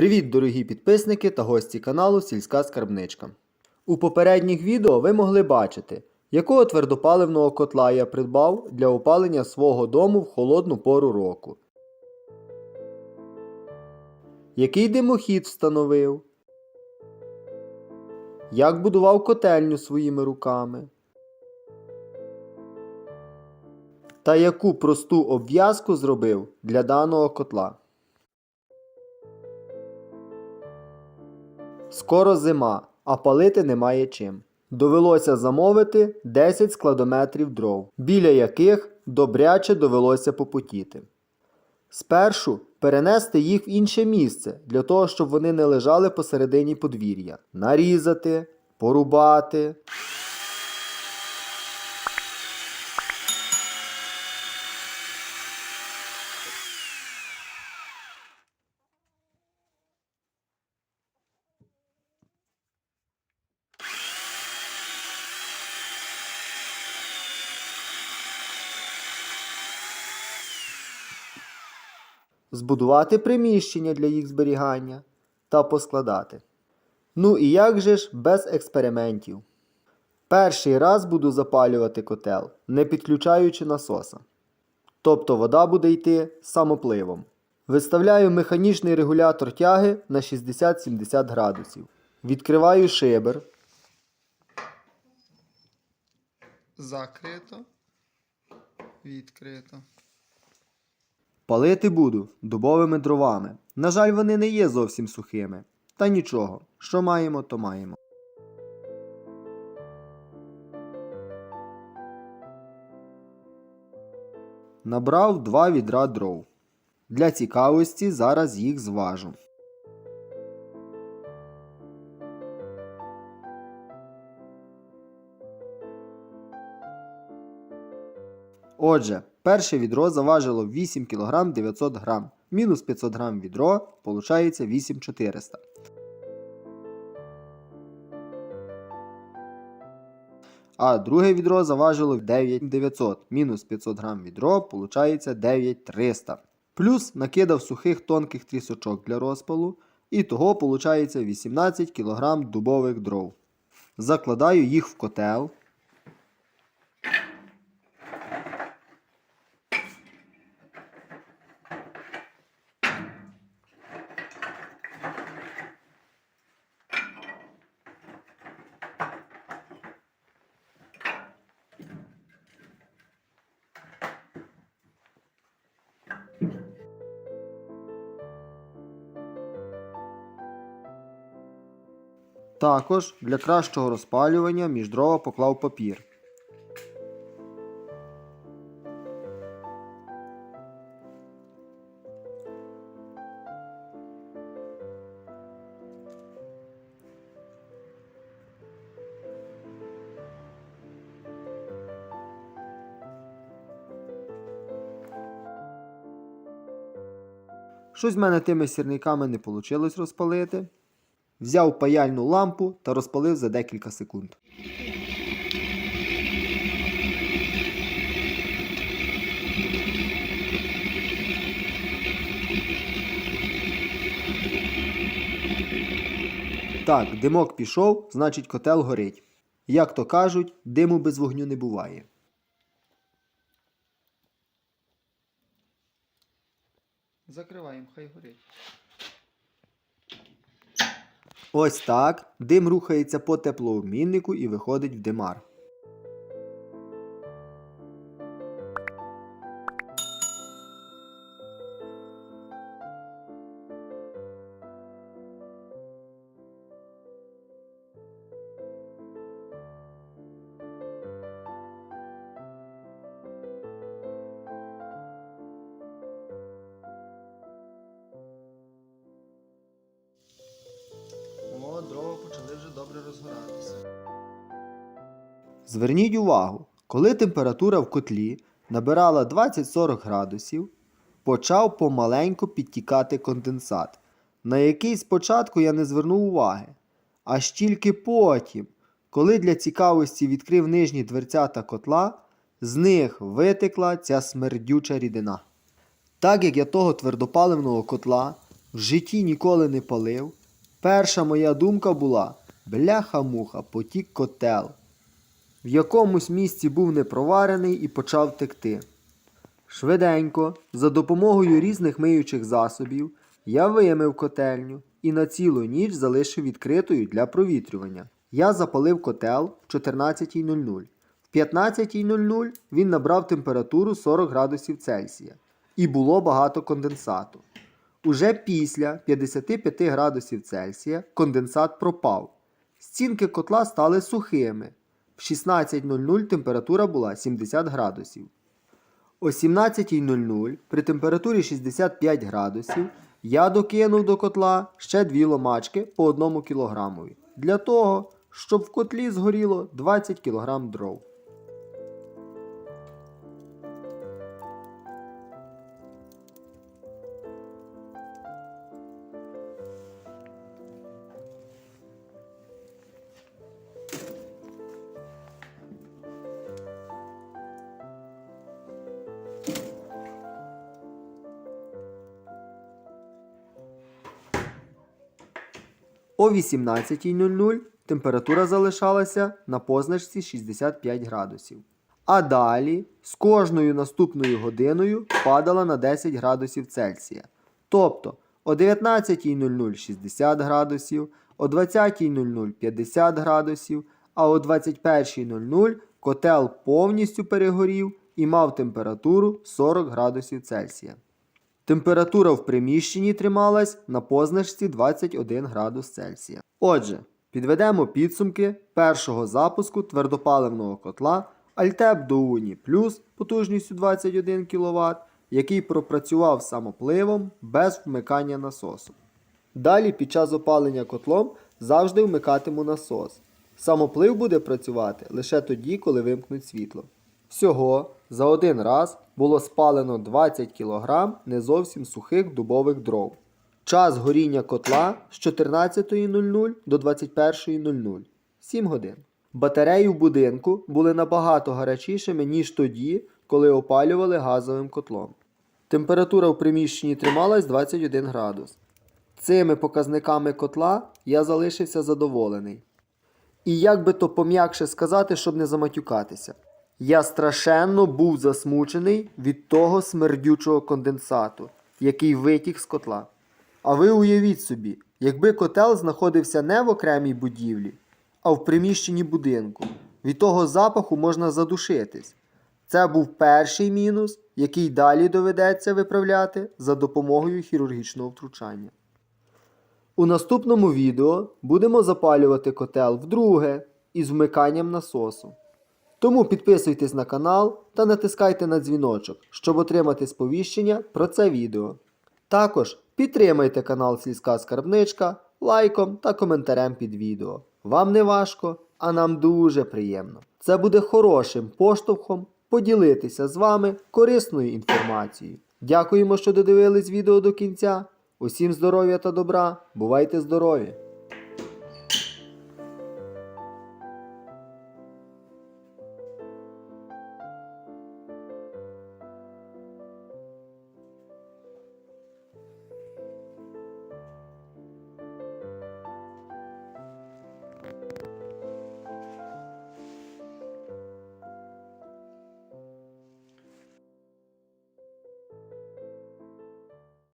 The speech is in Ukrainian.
Привіт, дорогі підписники та гості каналу Сільська Скарбничка. У попередніх відео ви могли бачити, якого твердопаливного котла я придбав для опалення свого дому в холодну пору року. Який димохід встановив, як будував котельню своїми руками. Та яку просту обв'язку зробив для даного котла. Скоро зима, а палити немає чим. Довелося замовити 10 складометрів дров, біля яких добряче довелося попотіти. Спершу перенести їх в інше місце, для того, щоб вони не лежали посередині подвір'я. Нарізати, порубати. Збудувати приміщення для їх зберігання та поскладати. Ну і як же ж без експериментів? Перший раз буду запалювати котел, не підключаючи насоса. Тобто вода буде йти самопливом. Виставляю механічний регулятор тяги на 60-70 градусів. Відкриваю шибер. Закрито. Відкрито. Палити буду дубовими дровами. На жаль, вони не є зовсім сухими. Та нічого, що маємо, то маємо. Набрав два відра дров. Для цікавості зараз їх зважу. Отже, перше відро заважило 8 кг 900 г. Мінус 500 г відро, получається 8400. А друге відро заважило 9900. Мінус 500 г відро, получається 9300. Плюс накидав сухих тонких трісочок для розпалу. І того получається 18 кг дубових дров. Закладаю їх в котел. Також для кращого розпалювання між дрова поклав папір. Щось в мене тими сірниками не вийшло розпалити. Взяв паяльну лампу та розпалив за декілька секунд. Так, димок пішов, значить котел горить. Як то кажуть, диму без вогню не буває. Закриваємо, хай горить. Ось так. Дим рухається по теплообміннику і виходить в димар. Розгоратися. Зверніть увагу, коли температура в котлі набирала 20-40 градусів, почав помаленьку підтікати конденсат, на який спочатку я не звернув уваги. Аж тільки потім, коли для цікавості відкрив нижні дверцята котла, з них витекла ця смердюча рідина. Так як я того твердопаливного котла В житті ніколи не палив. Перша моя думка була бляха-муха, потік котел. В якомусь місці був непроварений і почав текти. Швиденько, за допомогою різних миючих засобів, я вимив котельню і на цілу ніч залишив відкритою для провітрювання. Я запалив котел в 14.00. В 15.00 він набрав температуру 40 градусів Цельсія і було багато конденсату. Уже після 55 градусів Цельсія конденсат пропав. Стінки котла стали сухими. В 16.00 температура була 70 градусів. О 17.00 при температурі 65 градусів я докинув до котла ще дві ломачки по 1 кілограмові для того, щоб в котлі згоріло 20 кг дров. О 18.00 температура залишалася на позначці 65 градусів. А далі з кожною наступною годиною падала на 10 градусів Цельсія. Тобто о 19.00 60 градусів, о 20.00 50 градусів, а о 21.00 котел повністю перегорів і мав температуру 40 градусів Цельсія. Температура в приміщенні трималась на позначці 21 градус Цельсія. Отже, підведемо підсумки першого запуску твердопаливного котла Altep до Uni Plus потужністю 21 кВт, який пропрацював самопливом без вмикання насосу. Далі під час опалення котлом завжди вмикатиму насос. Самоплив буде працювати лише тоді, коли вимкнуть світло. Всього за один раз було спалено 20 кг не зовсім сухих дубових дров. Час горіння котла з 14.00 до 21.00 7 годин. Батареї в будинку були набагато гарячішими, ніж тоді, коли опалювали газовим котлом. Температура в приміщенні трималась 21 градус. Цими показниками котла я залишився задоволений. І як би то пом'якше сказати, щоб не заматюкатися. Я страшенно був засмучений від того смердючого конденсату, який витік з котла. А ви уявіть собі, якби котел знаходився не в окремій будівлі, а в приміщенні будинку, від того запаху можна задушитись. Це був перший мінус, який далі доведеться виправляти за допомогою хірургічного втручання. У наступному відео будемо запалювати котел вдруге із вмиканням насосу. Тому підписуйтесь на канал та натискайте на дзвіночок, щоб отримати сповіщення про це відео. Також підтримайте канал Сільська Скарбничка лайком та коментарем під відео. Вам не важко, а нам дуже приємно. Це буде хорошим поштовхом поділитися з вами корисною інформацією. Дякуємо, що додивились відео до кінця. Усім здоров'я та добра. Бувайте здорові!